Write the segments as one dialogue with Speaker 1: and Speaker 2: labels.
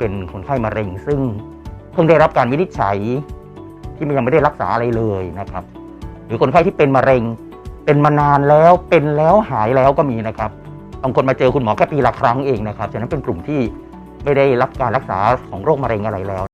Speaker 1: เป็นคนไข้มะเร็ง ซึ่งเพิ่งได้รับการวินิจฉัยที่มันยังไม่ได้รักษาอะไรเลยนะครับ หรือคนไข้ที่เป็นมะเร็ง เป็นมานานแล้วเป็นแล้วหายแล้วก็มีนะครับบางคนมาเจอคุณหมอแค่ปีละครั้งเองนะครับฉะนั้นเป็นกลุ่มที่ไม่ได้รับการรักษาของโรคมะเร็งอะไรแล้ว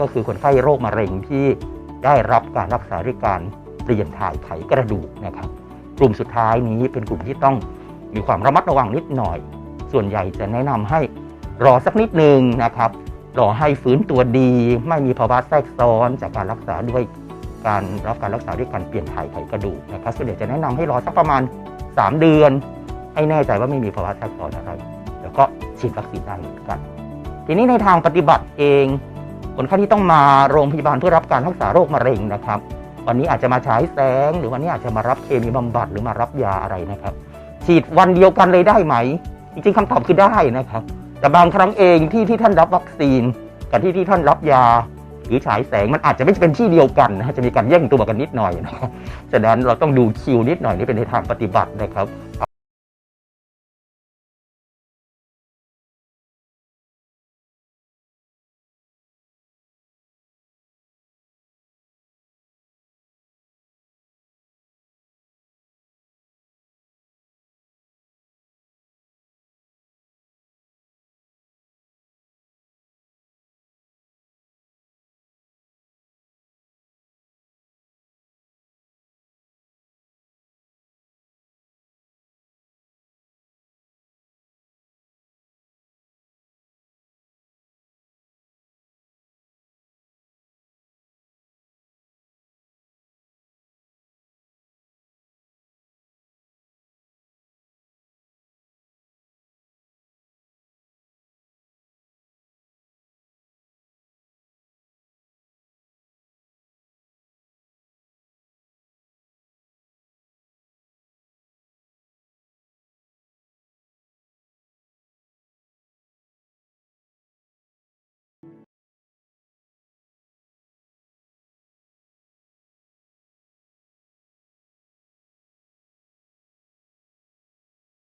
Speaker 1: ก็คือคนไข้โรคมะเร็งที่ได้รับการรักษาด้วยการเปลี่ยนถ่ายไขกระดูกนะครับ กลุ่มสุดท้ายนี้เป็นกลุ่มที่ต้องมีความระมัดระวังนิดหน่อย ส่วนใหญ่จะแนะนำให้รอสักนิดหนึ่งนะครับ รอให้ฟื้นตัวดี ไม่มีภาวะแทรกซ้อนจากการรักษาด้วยการรับการรักษาด้วยการเปลี่ยนถ่ายไขกระดูกนะครับส่วนใหญ่จะแนะนำให้รอสักประมาณ 3 เดือน ให้แน่ใจว่าไม่มีภาวะแทรกซ้อนอะไร แล้วก็ฉีดวัคซีนได้เหมือนกัน ทีนี้ในทางปฏิบัติเอง คนไข้ที่ต้องมาโรงพยาบาลเพื่อรับการรักษาโรคมะเร็งนะครับ วันนี้อาจจะมาฉายแสง หรือวันนี้อาจจะมารับเคมีบำบัดหรือมารับยาอะไรนะครับ ฉีดวันเดียวกันเลยได้ไหม จริงๆคำตอบคือได้นะครับ แต่บางครั้งเองที่ที่ท่านรับวัคซีนกับที่ที่ท่านรับยาหรือฉายแสงมันอาจจะไม่เป็นที่เดียวกันนะจะมีการแย่งตัวกันนิดหน่อยนะครับฉะนั้นเราต้องดูคิวนิดหน่อยนี่เป็นในทางปฏิบัตินะครับ